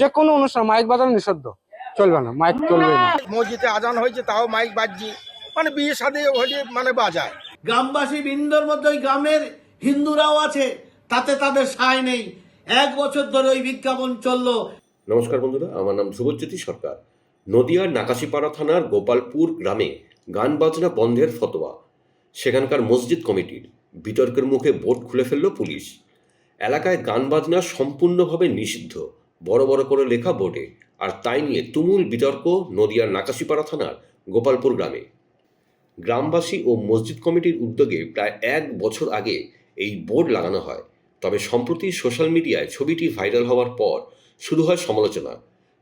যে কোনো অনুষ্ঠান মাইক বাজানো নিষিদ্ধ। চলবে না মাইক চলবে না। মসজিদে আজান হয়েছে তাও মাইক বাজছি। মানে বিয়ে সাথে হলে মানে বাজায়। গ্রামবাসী বৃন্দর মধ্যে ওই গ্রামের হিন্দুরাও আছে তাতে তাদের সায় নেই। এক বছর ধরে ওই বিজ্ঞাপন চলল। নমস্কার বন্ধুরা আমার নাম শুভজ্যোতি সরকার। নদিয়ার নাকাশিপাড়া থানার গোপালপুর গ্রামে গান বাজনা বন্ধের ফতোয়া। সেখানকার মসজিদ কমিটির বিতর্কের মুখে বোর্ড খুলে ফেলল পুলিশ। এলাকায় গান বাজনা সম্পূর্ণভাবে নিষিদ্ধ। বড় বড় করে লেখা বোর্ডে আর তাই নিয়ে তুমুল বিতর্ক নদিয়ার নাকাশিপাড়া থানার গোপালপুর গ্রামে। গ্রামবাসী ও মসজিদ কমিটির উদ্যোগে প্রায় এক বছর আগে এই বোর্ড লাগানো হয়। তবে সম্প্রতি সোশ্যাল মিডিয়ায় ছবিটি ভাইরাল হওয়ার পর শুরু হয় সমালোচনা।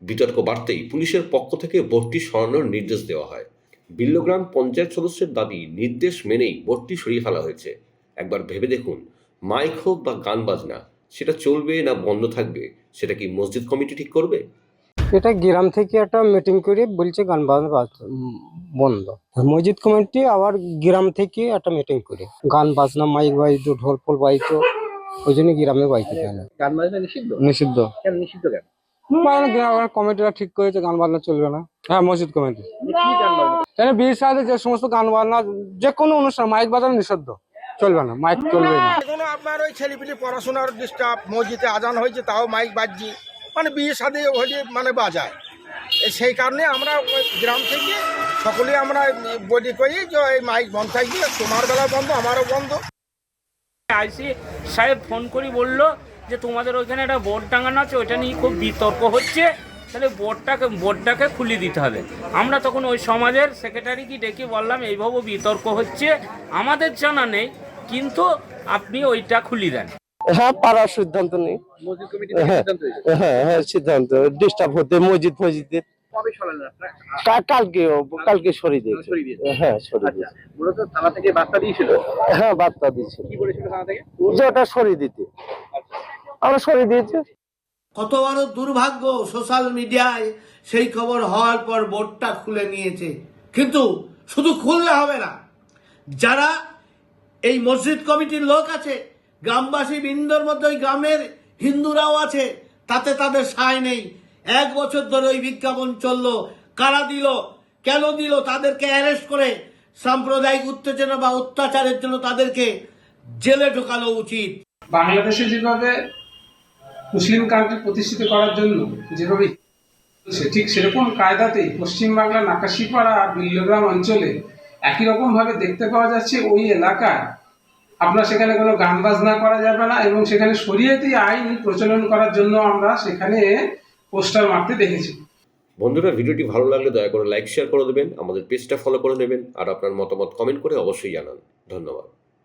বিতর্ক বাড়তেই পুলিশের পক্ষ থেকে বোর্ডটি সরানোর নির্দেশ দেওয়া হয়। বিল্লগ্রাম পঞ্চায়েত সদস্যের দাবি, নির্দেশ মেনেই বোর্ডটি সরিয়ে ফেলা হয়েছে। একবার ভেবে দেখুন, মাইক হোক বা গান বাজনা, সেটা চলবে না বন্ধ থাকবে। সেটা কি মসজিদ কমিটি ঠিক করবে? এটা গ্রাম থেকে একটা মিটিং করে বলছে গান বাজনা বন্ধ। মসজিদ কমিটি আবার গ্রাম থেকে একটা মিটিং করে। গান বাজনা মাইক বাজিত ঢোল ফোল বাজিত ওই জন্য গ্রামে বাজিতে দেয় না। গান বাজনা নিষিদ্ধ? নিষিদ্ধ। কেন নিষিদ্ধ কেন? মানে কমিটিরা ঠিক করেছে গান বাজনা চলবে না। হ্যাঁ মসজিদ কমিটি। এখানে বিয়ের সাথে যে সমস্ত গান বাজনা যে কোনো অনুষ্ঠান মাইক বাজানো নিষিদ্ধ। চলবে না মাইক চলবে না। আপনার ওই ছেলেপিলি পড়াশোনার ডিস্টার্ব মসজিদে আজান হয়েছে, তাও মাইক বাজছি। মানে বিয়ে সাথে হলে মানে বাজায়। সেই কারণে আমরা গ্রাম থেকে সকলে আমরা বলি করি যে এই মাইক বন্ধ থাকবে, তোমার বেলা বন্ধ, আমারও বন্ধ। আইসি সাহেব ফোন করি বলল যে তোমাদের ওইখানে একটা বোর্ড টাঙানো আছে, ওইটা নিয়ে খুব বিতর্ক হচ্ছে। তাহলে বোর্ডটাকে বোর্ডটাকে খুলে দিতে হবে। আমরা তখন ওই সমাজের সেক্রেটারিকে ডেকে বললাম, এইভাবে বিতর্ক হচ্ছে। আমাদের জানা নেই কিন্তু আপনি ওইটা খুলি দেন। হ্যাঁ পারার সিদ্ধান্ত নেই। হ্যাঁ। সিদ্ধান্ত হ্যাঁ হ্যাঁ সিদ্ধান্ত। ডিস্টার্ব হতে মসজিদ কা- কালকে কালকে সরিয়ে দিয়েছে। হ্যাঁ সরিয়ে আচ্ছা দিয়েছে। মূলত থানা থেকে বার্তা দিয়েছিল? হ্যাঁ বার্তা দিয়েছে কি বলেছিল থানা থেকে? ওটা সরিয়ে দিতে। আমরা সরিয়ে দিয়েছি। কত বড় দুর্ভাগ্য সোশ্যাল মিডিয়ায় সেই খবর হওয়ার পর বোর্ডটা খুলে নিয়েছে। কিন্তু শুধু খুললে হবে না যারা এই মসজিদ কমিটির লোক আছে। গ্রামবাসী বৃন্দর মধ্যে ওই গ্রামের হিন্দুরাও আছে। তাতে তাদের সায় নেই। এক বছর ধরে ওই বিজ্ঞাপন চলল। কারা দিল? কেন দিল? তাদেরকে অ্যারেস্ট করে সাম্প্রদায়িক উত্তেজনা বা অত্যাচারের জন্য তাদেরকে জেলে ঢোকানো উচিত। বাংলাদেশে যেভাবে মুসলিম কান্ট্রি প্রতিষ্ঠিত করার জন্য যেভাবে ঠিক সেরকম কায়দাতেই পশ্চিমবাংলা নাকাশিপাড়া বিল্লগ্রাম অঞ্চলে একই রকম ভাবে দেখতে পাওয়া যাচ্ছে ওই এলাকায়। আপনার সেখানে কোনো গান বাজনা করা যাবে না এবং সেখানে শরীয়তি আইন প্রচলন করার জন্য আমরা সেখানে পোস্টার মারতে দেখেছি। বন্ধুরা, ভিডিওটি ভালো লাগলে দয়া করে লাইক, শেয়ার করে দেবেন, আমাদের পেজটা ফলো করে নেবেন, আর আপনার মতামত কমেন্ট করে অবশ্যই জানান। ধন্যবাদ।